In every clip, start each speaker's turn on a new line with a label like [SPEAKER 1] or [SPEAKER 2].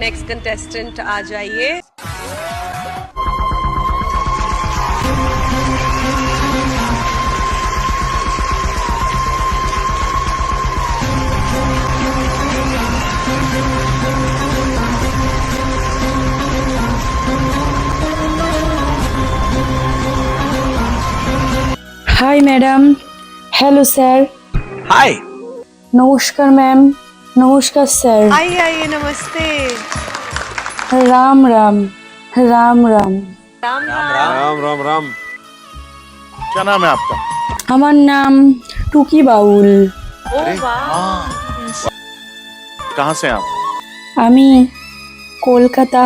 [SPEAKER 1] Next contestant आ जाइए
[SPEAKER 2] hi madam hello sir
[SPEAKER 3] hi
[SPEAKER 2] নমস্কার ম্যাম নমস্কার স্যার
[SPEAKER 1] आइए आइए नमस्ते
[SPEAKER 2] রাম রাম রাম রাম
[SPEAKER 1] राम राम
[SPEAKER 3] राम राम राम
[SPEAKER 4] क्या नाम है आपका
[SPEAKER 2] আমার নাম টুকি বাউল
[SPEAKER 1] ओ वाह
[SPEAKER 4] कहाँ से हैं आप
[SPEAKER 2] আমি কলকাতা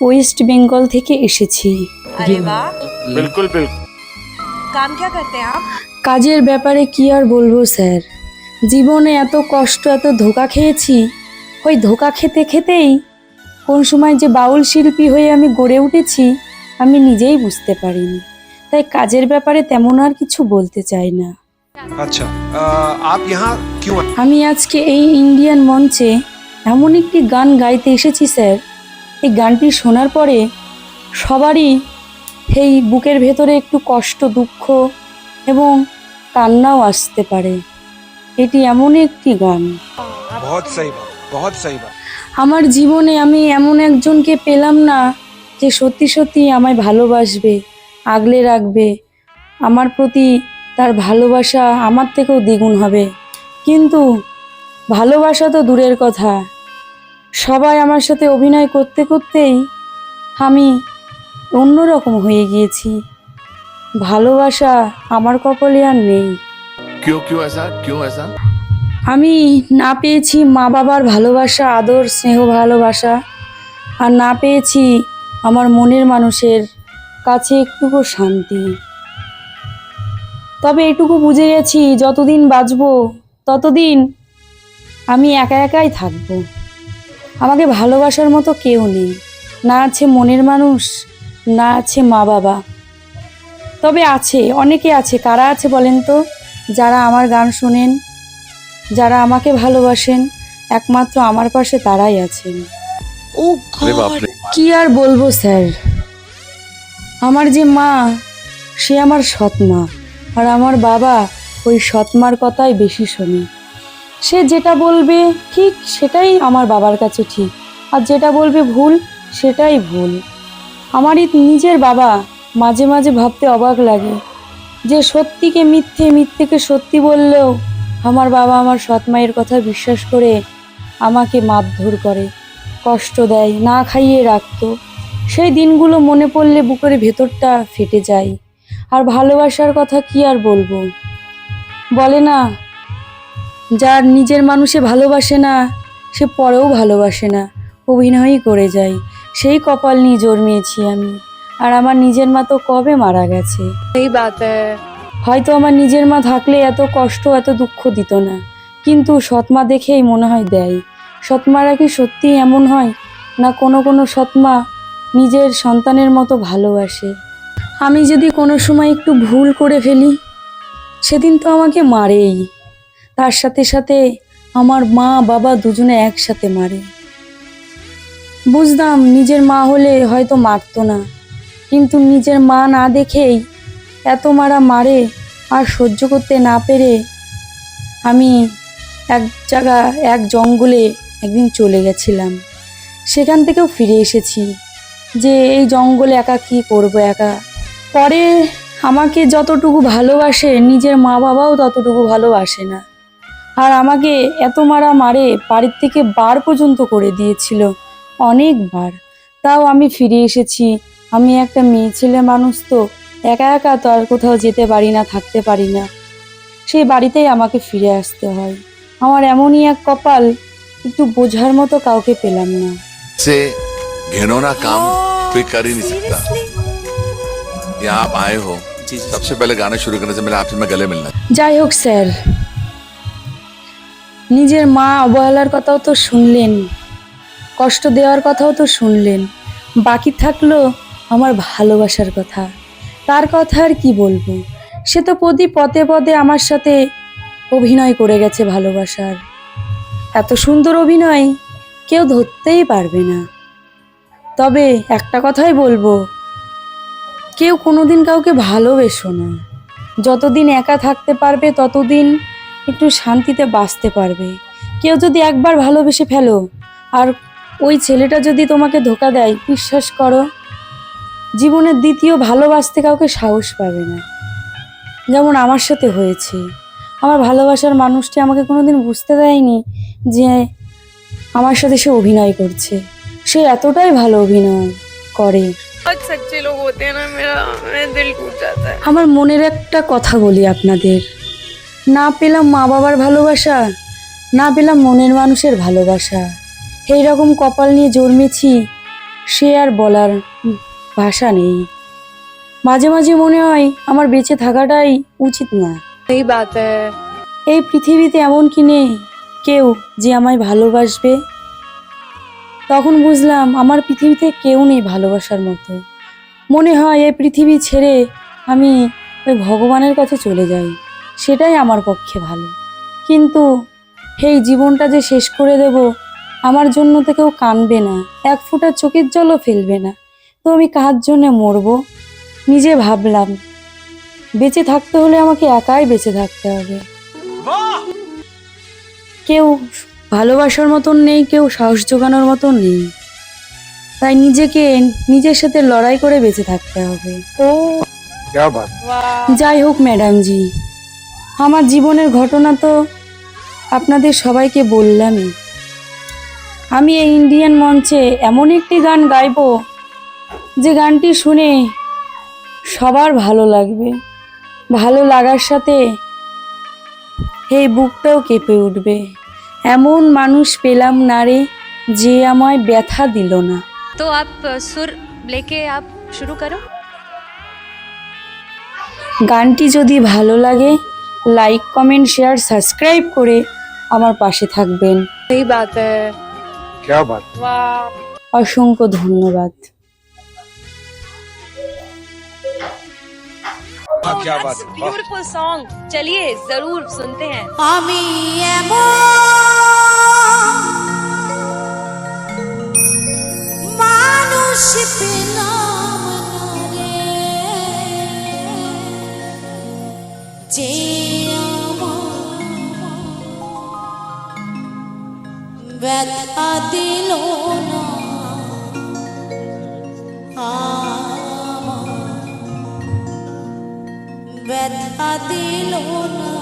[SPEAKER 2] ওয়েস্ট বেঙ্গল থেকে এসেছি
[SPEAKER 1] अरे वाह
[SPEAKER 4] बिल्कुल बिल्कुल
[SPEAKER 1] काम क्या करते हैं आप
[SPEAKER 2] কাজের ব্যাপারে কি আর বলবো স্যার জীবনে এত কষ্ট এত ধোকা খেয়েছি ওই ধোকা খেতে খেতেই কোন সময় যে বাউল শিল্পী হয়ে আমি গড়ে উঠেছি আমি নিজেই বুঝতে পারিনি। তাই কাজের ব্যাপারে তেমন আর কিছু বলতে চাই না।
[SPEAKER 3] আচ্ছা
[SPEAKER 2] আমি আজকে এই ইন্ডিয়ান মঞ্চে এমন একটি গান গাইতে এসেছি স্যার। এই গানটি শোনার পরে সবারই সেই বুকের ভেতরে একটু কষ্ট দুঃখ এবং কান্নাও আসতে পারে। এটি এমন একটি গান। আমার জীবনে আমি এমন একজনকে পেলাম না যে সত্যি সত্যি আমায় ভালোবাসবে আগলে রাখবে। আমার প্রতি তার ভালোবাসা আমার থেকেও দ্বিগুণ হবে। কিন্তু ভালোবাসা তো দূরের কথা। সবাই আমার সাথে অভিনয় করতে করতেই আমি অন্যরকম হয়ে গিয়েছি। ভালোবাসা আমার কপালে আর নেই।
[SPEAKER 4] क्यों क्यों ऐसा क्यों ऐसा
[SPEAKER 2] আমি না পেয়েছি মা বাবার ভালোবাসা আদর স্নেহ ভালোবাসা আর না পেয়েছি আমার মনের মানুষের কাছে একটুকু শান্তি তবে এটুকু বুঝে গেছি যতদিন বাঁচবো ততদিন আমি একা একাই থাকবো আমাকে ভালোবাসার মতো কেউ নেই না আছে মনের মানুষ না আছে মা বাবা তবে আছে অনেকে আছে কারা আছে বলেন তো যারা আমার গান শোনেন যারা আমাকে ভালোবাসেন একমাত্র আমার পাশে তারাই আছেন।
[SPEAKER 4] ও
[SPEAKER 2] কি আর বলব স্যার? আমার যে মা সে আমার সৎ মা আর আমার বাবা ওই সৎমার কথাই বেশি শোনে। সে যেটা বলবে ঠিক সেটাই আমার বাবার কাছে ঠিক আর যেটা বলবে ভুল সেটাই ভুল। আমারই নিজের বাবা মাঝে মাঝে ভাবতে অবাক লাগে যে সত্যিকে মিথ্যে মিথ্যেকে সত্যি বললেও আমার বাবা আমার সৎ মায়ের কথা বিশ্বাস করে আমাকে মারধর করে, কষ্ট দেয়, না খাইয়ে রাখত। সেই দিনগুলো মনে পড়লে বুকের ভেতরটা ফেটে যায়। আর ভালোবাসার কথা কি আর বলব? বলে না, যার নিজের মানুষে ভালোবাসে না, সে পরেও ভালোবাসে না। অভিনয়ই করে যায়। সেই কপাল নিয়ে জন্মিয়েছি আমি। আর আমার নিজের মা তো কবে মারা গেছে?
[SPEAKER 1] এই বাত।
[SPEAKER 2] হয়তো আমার নিজের মা থাকলে এত কষ্ট এত দুঃখ দিত না। কিন্তু সৎমা দেখেই মনে হয় দেয়। সৎমারা কি সত্যি এমন হয়? না কোনো কোনো সৎমা নিজের সন্তানের মতো ভালোবাসে? আমি যদি কোনো সময় একটু ভুল করে ফেলি সেদিন তো আমাকে মারেই। তার সাথে সাথে আমার মা বাবা দুজনে একসাথে মারে। বুঝতাম নিজের মা হলে হয়তো মারতো না। কিন্তু নিজের মা না দেখেই এত মারা মারে আর সহ্য করতে না পেরে আমি এক জায়গা, এক জঙ্গলে একদিন চলে গেছিলাম। সেখান থেকেও ফিরে এসেছি যে এই জঙ্গলে একা কি করব একা। পরে আমাকে যতটুকু ভালোবাসে, নিজের মা বাবাও ততটুকু ভালোবাসে না। আর আমাকে এত মারা মারে বাড়ির থেকে বার পর্যন্ত করে দিয়েছিল অনেকবার। তাও আমি ফিরে এসেছি আমি একটা মেয়ে ছেলে মানুষ তো একা একা তো আর কোথাও যেতে পারি না থাকতে পারি না সেই বাড়িতেই আমাকে ফিরে আসতে হয় আমার এমনই এক কপাল একটু বোঝার মতো কাউকে পেলাম না
[SPEAKER 5] से घिनौना काम कोई कर ही नहीं सकता यहाँ आप आए हो सबसे पहले गाना शुरू करने से पहले आपसे मैं गले मिलना
[SPEAKER 2] যাই হোক স্যার নিজের মা অবহেলার কথাও তো শুনলেন কষ্ট দেওয়ার কথাও তো শুনলেন। বাকি থাকল আমার ভালোবাসার কথা। তার কথা আর কি বলব? সে তো প্রতি পদে পদে আমার সাথে অভিনয় করে গেছে ভালোবাসার। এত সুন্দর অভিনয় কেউ ধরতেই পারবে না। তবে একটা কথাই বলব, কেউ কোনোদিন কাউকে ভালোবেসো না। যতদিন একা থাকতে পারবে, ততদিন একটু শান্তিতে বাঁচতে পারবে। কেউ যদি একবার ভালোবেসে ফেলো, আর ওই ছেলেটা যদি তোমাকে ধোকা দেয় বিশ্বাস করো জীবনের দ্বিতীয় ভালোবাসতে কাউকে সাহস পাবে না। যেমন আমার সাথে হয়েছে। আমার ভালোবাসার মানুষটি আমাকে কোনোদিন বুঝতে দেয়নি যে আমার সাথে সে অভিনয় করছে। সে এতটাই ভালো অভিনয় করে। আমার মনের একটা কথা বলি আপনাদের। না পেলাম মা বাবার ভালোবাসা না পেলাম মনের মানুষের ভালোবাসা। এই রকম কপাল নিয়ে জন্মেছি সে আর বলার ভাষা নেই। মাঝে মাঝে মনে হয় আমার বেঁচে থাকাটাই উচিত না।
[SPEAKER 1] এই বাত
[SPEAKER 2] এই পৃথিবীতে এমন কি নেই কেউ যে আমায় ভালোবাসবে? তখন বুঝলাম আমার পৃথিবীতে কেউ নেই ভালোবাসার মতো। মনে হয় এই পৃথিবী ছেড়ে আমি ওই ভগবানের কাছে চলে যাই সেটাই আমার পক্ষে ভালো। কিন্তু এই জীবনটা যে শেষ করে দেবো আমার জন্য তো কেউ কানবে না এক ফুটা চোখের জলও ফেলবে না। তো আমি কার জন্যে মরব? নিজে ভাবলাম বেঁচে থাকতে হলে আমাকে একাই বেঁচে থাকতে হবে। কেউ ভালোবাসার মতন নেই কেউ সাহস জোগানোর মতন নেই। তাই নিজেকে নিজের সাথে লড়াই করে বেঁচে থাকতে হবে। যাই হোক ম্যাডাম জি আমার জীবনের ঘটনা তো আপনাদের সবাইকে বললামই। আমি এই ইন্ডিয়ান মঞ্চে এমন একটি গান গাইব যে গানটি শুনে সবার ভালো লাগবে। ভালো লাগার সাথে এই বুকটাও কেঁপে উঠবে। এমন মানুষ পেলাম না রে যে আমায় ব্যথা দিল না।
[SPEAKER 1] তো আপ সুর লেকে আপ শুরু করো।
[SPEAKER 2] গানটি যদি ভালো লাগে লাইক কমেন্ট শেয়ার সাবস্ক্রাইব করে আমার পাশে থাকবেন।
[SPEAKER 1] এই বাত
[SPEAKER 3] क्या बात
[SPEAKER 1] वाह
[SPEAKER 2] অসংখ্য ধন্যবাদ
[SPEAKER 3] हाँ, क्या बात है वाह।
[SPEAKER 1] ब्यूटीफुल सॉन्ग चलिए जरूर सुनते हैं
[SPEAKER 6] আমি এমন মানুষ পেলাম ी नून वेस्ति नून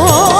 [SPEAKER 6] amor.